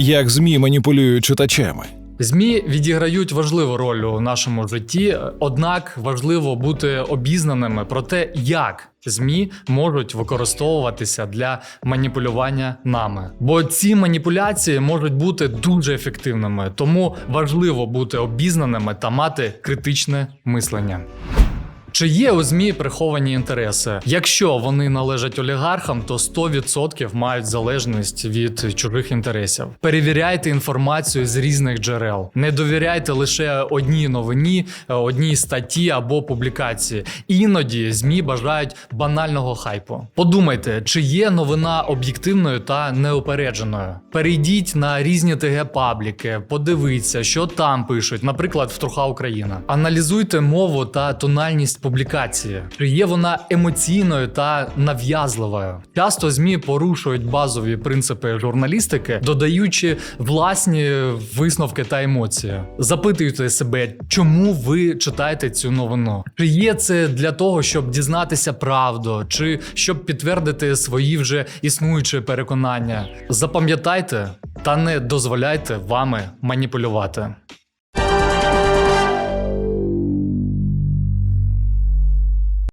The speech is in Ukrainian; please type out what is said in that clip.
Як ЗМІ маніпулюють читачами. ЗМІ відіграють важливу роль у нашому житті, однак важливо бути обізнаними про те, як ЗМІ можуть використовуватися для маніпулювання нами. Бо ці маніпуляції можуть бути дуже ефективними, тому важливо бути обізнаними та мати критичне мислення. Чи є у ЗМІ приховані інтереси? Якщо вони належать олігархам, то 100% мають залежність від чужих інтересів. Перевіряйте інформацію з різних джерел. Не довіряйте лише одній новині, е, одній статті або публікації. Іноді ЗМІ бажають банального хайпу. Подумайте, чи є новина об'єктивною та неупередженою. Перейдіть на різні ТГ-пабліки, подивіться, що там пишуть, наприклад, втруха Україна. Аналізуйте мову та тональність публікації. Чи є вона емоційною та нав'язливою? Часто ЗМІ порушують базові принципи журналістики, додаючи власні висновки та емоції. Запитуйте себе, чому ви читаєте цю новину? Чи є це для того, щоб дізнатися правду, чи щоб підтвердити свої вже існуючі переконання? Запам'ятайте та не дозволяйте вами маніпулювати.